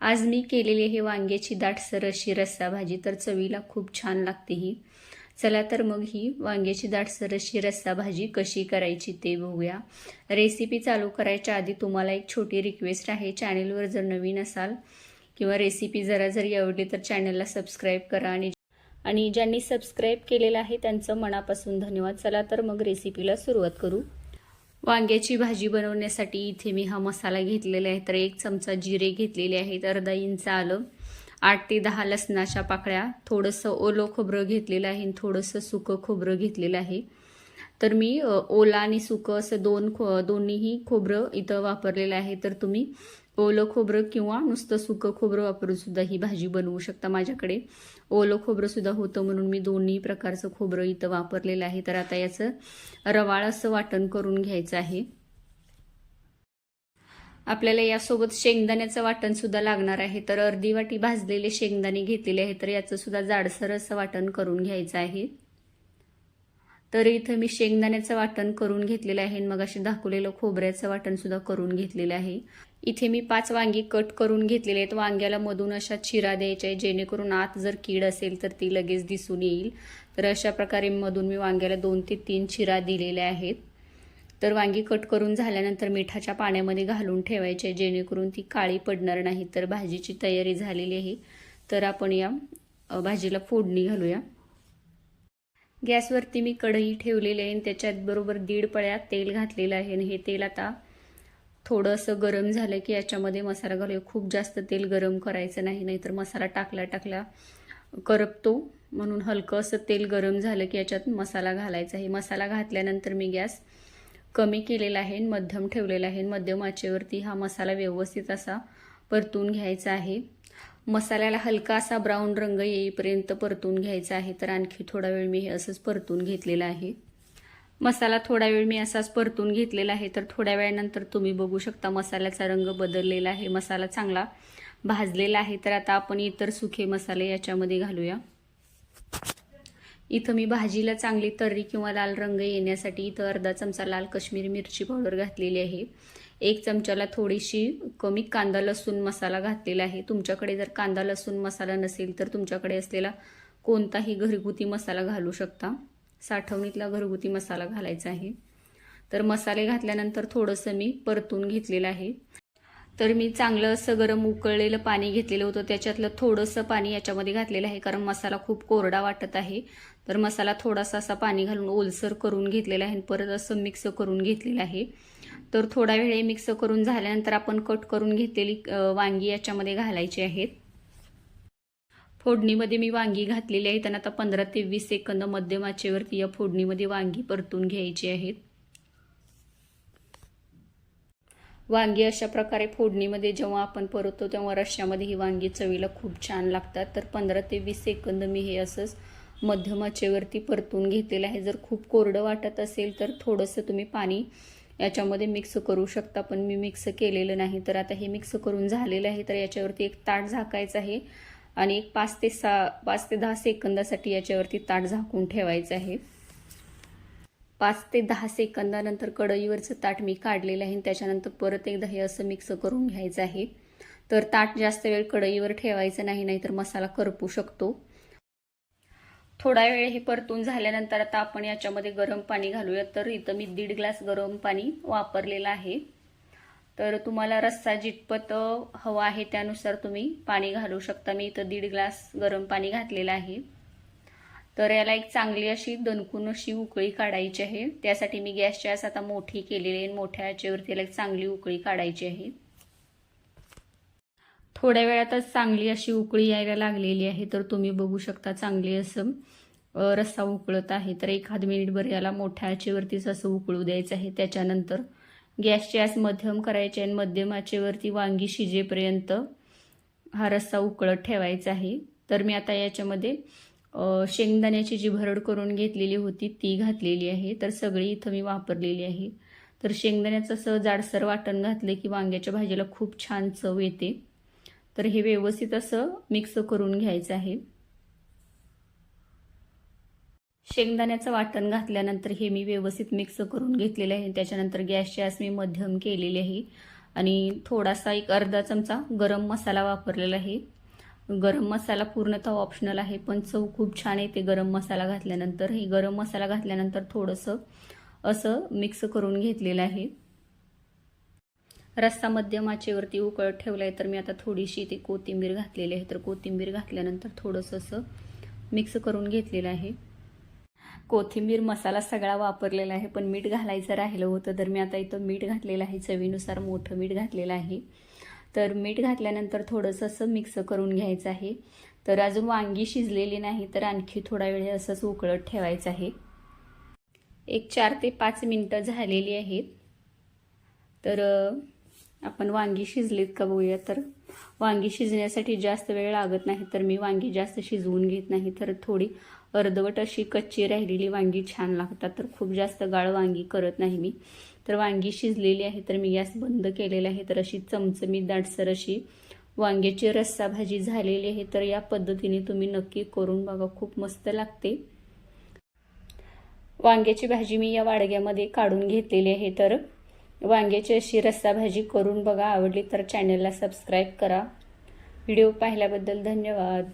आज मी केलेली हे वांग्याची दाटसर अशी रस्सा भाजी तर चवीला खूप छान लागते ही. चला तर मग ही वांग्याची दाटसर अशी रस्सा भाजी कशी करायची ते बघूया. रेसिपी चालू करायच्या आधी तुम्हाला एक छोटी रिक्वेस्ट आहे. चॅनेलवर जर नवीन असाल किंवा रेसिपी जरा जरी आवडली तर चॅनलला सबस्क्राईब करा आणि आणि ज्यांनी सबस्क्राईब केलेलं आहे त्यांचं मनापासून धन्यवाद. चला तर मग रेसिपीला सुरुवात करू. वांग्याची भाजी बनवण्यासाठी इथे मी हा मसाला घेतलेला आहे. तर एक चमचा जिरे घेतलेले आहेत. अर्धा इंच आलं. आठ ते दहा लसणाच्या पाकळ्या. थोडंसं ओलं खोबरं घेतलेलं आहे आणि थोडंसं सुकं खोबरं घेतलेलं आहे. तर मी ओला आणि सुकं असं दोन खो दोन्हीही खोबरं इथं वापरलेलं आहे. तर तुम्ही ओलं खोबरं किंवा नुसतं सुकं खोबरं वापरून सुद्धा ही भाजी बनवू शकता माझ्याकडे. ओलं खोबरं सुद्धा होतं म्हणून मी दोन्ही प्रकारचं खोबरं इथं वापरलेलं आहे. तर आता याचं रवाळ असं वाटण करून घ्यायचं आहे. आपल्याला यासोबत शेंगदाण्याचं वाटण सुद्धा लागणार आहे. तर अर्धी वाटी भाजलेले शेंगदाणे घेतलेले आहे. तर याचं सुद्धा जाडसर असं वाटण करून घ्यायचं आहे. तर इथं मी शेंगदाण्याचं वाटण करून घेतलेलं आहे आणि मग असे दाखवलेलं खोबऱ्याचं वाटण सुद्धा करून घेतलेलं आहे. इथे मी पाच वांगी कट करून घेतलेले आहेत. वांग्याला मधून अशा चिरा द्यायच्या आहे जेणेकरून आत जर कीड असेल तर ती लगेच दिसून येईल. तर अशा प्रकारे मधून मी वांग्याला दोन ते तीन चिरा दिलेल्या आहेत. तर वांगी कट करून झाल्यानंतर मिठाच्या पाण्यामध्ये घालून ठेवायचे जेणेकरून ती काळी पडणार नाही. तर भाजीची तयारी झालेली आहे. तर आपण या भाजीला फोडणी घालूया. गॅसवरती मी कढई ठेवलेली आहे आणि त्याच्यात बरोबर दीड पळ्या तेल घातलेलं आहे आणि हे तेल आता थोडंसं गरम झालं की याच्यामध्ये मसाला घालूया. खूप जास्त तेल गरम करायचं नाही नाहीतर मसाला टाकला टाकला करपतो. म्हणून हलकं असं तेल गरम झालं की याच्यात मसाला घालायचा आहे. मसाला घातल्यानंतर मी गॅस कमी केलेला आहे मध्यम ठेवलेला आहे. मध्यम आचेवरती हा मसाला व्यवस्थित असा परतून घ्यायचा आहे. मसाल्याला हलका असा ब्राऊन रंग येईपर्यंत परतून घ्यायचा आहे. तर आणखी थोडा वेळ मी हे असंच परतून घेतलेलं आहे. मसाला थोडा वेळ मी असाच परतून घेतलेला आहे. तर थोड्या वेळानंतर तुम्ही बघू शकता मसाल्याचा रंग बदललेला आहे. मसाला चांगला भाजलेला आहे. तर आता आपण इतर सुखे मसाले याच्यामध्ये घालूया. इथं मी भाजीला चांगली तर्री किंवा लाल रंग येण्यासाठी इथं अर्धा चमचा लाल कश्मीरी मिरची पावडर घातलेली आहे. एक चमच्याला थोडीशी कमी कांदा लसूण मसाला घातलेला आहे. तुमच्याकडे जर कांदा लसूण मसाला नसेल तर तुमच्याकडे असलेला कोणताही घरगुती मसाला घालू शकता. साठवणीतला घरगुती मसाला घालायचा आहे. तर मसाले घातल्यानंतर थोडंसं मी परतून घेतलेलं आहे. तर मी चांगलं असं गरम उकळलेलं पाणी घेतलेलं होतं. त्याच्यातलं थोडंसं पाणी याच्यामध्ये घातलेलं आहे कारण मसाला खूप कोरडा वाटत आहे. तर मसाला थोडासा असा पाणी घालून ओलसर करून घेतलेला आहे परत असं मिक्स करून घेतलेलं आहे. तर थोडा वेळ मिक्स करून झाल्यानंतर आपण कट करून घेतलेली वांगी याच्यामध्ये घालायची आहेत. फोडणीमध्ये मी वांगी घातलेली आहेत आणि आता पंधरा ते वीस सेकंद मध्यम आचेवरती या फोडणीमध्ये वांगी परतून घ्यायची आहेत. वांगी अशा प्रकारे फोडणीमध्ये जेव्हा आपण परततो तेव्हा रश्श्यामध्ये ही वांगी चवीला खूप छान लागतात. तर पंधरा ते वीस सेकंद मी हे असंच मध्यम आचेवरती परतून घेतलेलं आहे. जर खूप कोरडं वाटत असेल तर थोडंसं तुम्ही पाणी याच्यामध्ये मिक्स करू शकता पण मी मिक्स केलेलं नाही. तर आता हे मिक्स करून झालेलं आहे तर याच्यावरती एक ताट झाकायचं आहे आणि एक पाच ते सा पाच ते दहा सेकंदासाठी याच्यावरती ताट झाकून ठेवायचं आहे. पाच ते दहा सेकंदानंतर कढईवरचं ताट मी काढलेलं आहे आणि त्याच्यानंतर परत एकदा हे असं मिक्स करून घ्यायचं आहे. तर ताट जास्त वेळ कढईवर ठेवायचं नाही नाहीतर मसाला करपू शकतो. थोडा वेळ हे परतून झाल्यानंतर आता आपण याच्यामध्ये गरम पाणी घालूया तर इथं मी दीड ग्लास गरम पाणी वापरलेलं आहे. तर तुम्हाला रस्सा जितपत हवा आहे त्यानुसार तुम्ही पाणी घालू शकता. मी इथं दीड ग्लास गरम पाणी घातलेलं आहे. तर याला एक चांगली अशी दणकून अशी उकळी काढायची आहे. त्यासाठी मी गॅसची आस आता मोठी केलेली आहे आणि मोठ्या याच्यावरती याला एक चांगली उकळी काढायची आहे. थोड्या वेळातच चांगली अशी उकळी यायला लागलेली आहे तर तुम्ही बघू शकता चांगली असं रस्सा उकळत आहे. तर एखाद मिनिटभर याला मोठ्या आचेवरतीच असं उकळू द्यायचं आहे. त्याच्यानंतर गॅसची आस मध्यम करायची आणि मध्यम आचेवरती वांगी शिजेपर्यंत हा रस्सा उकळत ठेवायचा आहे. तर मी आता याच्यामध्ये शेंगदाण्याची जी भरड करून घेतलेली होती ती घातलेली आहे. तर सगळी इथं मी वापरलेली आहे. तर शेंगदाण्याचं असं जाडसर वाटण घातलं की वांग्याच्या भाजीला खूप छान चव येते. तर हे व्यवस्थित असं मिक्स करून घ्यायचं आहे. शेंगदाण्याचं वाटण घातल्यानंतर हे मी व्यवस्थित मिक्स करून घेतलेलं आहे. त्याच्यानंतर गॅसची आस मी मध्यम केलेली आहे. आणि थोडासा एक अर्धा चमचा गरम मसाला वापरलेला आहे. गरम मसाला पूर्णतः ऑप्शनल आहे पण चव खूप छान येते गरम मसाला घातल्यानंतर ही गरम मसाला घातल्यानंतर थोडंसं असं मिक्स करून घेतलेलं आहे. रस्सा मध्यम आचेवरती उकळत ठेवला आहे तर मी आता थोडीशी ती कोथिंबीर घातलेली आहे. तर कोथिंबीर घातल्यानंतर थोडंसं असं मिक्स करून घेतलेलं आहे. कोथिंबीर मसाला सगळा वापरलेला आहे पण मीठ घालायचं राहिलं होतं तर मी आता इथं मीठ घातलेलं आहे. चवीनुसार मोठं मीठ घातलेलं आहे. तर मीठ घातल्यानंतर थोडंसं असं मिक्स करून घ्यायचं आहे. तर अजून वांगी शिजलेली नाही तर आणखी थोडा वेळ असंच उकळत ठेवायचं आहे. एक चार ते पाच मिनटं झालेली आहेत. तर आपण वांगी शिजलीत का बघूया. तर वांगी शिजण्यासाठी जास्त वेळ लागत नाही तर मी वांगी जास्त शिजवून घेत नाही. तर थोडी अर्धवट अशी कच्ची राहिलेली वांगी छान लागतात. तर खूप जास्त गाळ वांगी करत नाही मी. तर वांगी शिजलेली आहे तर मी गॅस बंद केलेला आहे. तर अशी चमचमीत दाटसर अशी वांग्याची रस्सा भाजी झालेली आहे. तर या पद्धतीने तुम्ही नक्की करून बघा खूप मस्त लागते. वांग्याची भाजी मी या वाडग्यामध्ये काढून घेतलेली आहे. तर वांग्याची अशी रस्सा भाजी करून बघा. आवडली तर चॅनलला सबस्क्राईब करा. व्हिडिओ पाहिल्याबद्दल धन्यवाद.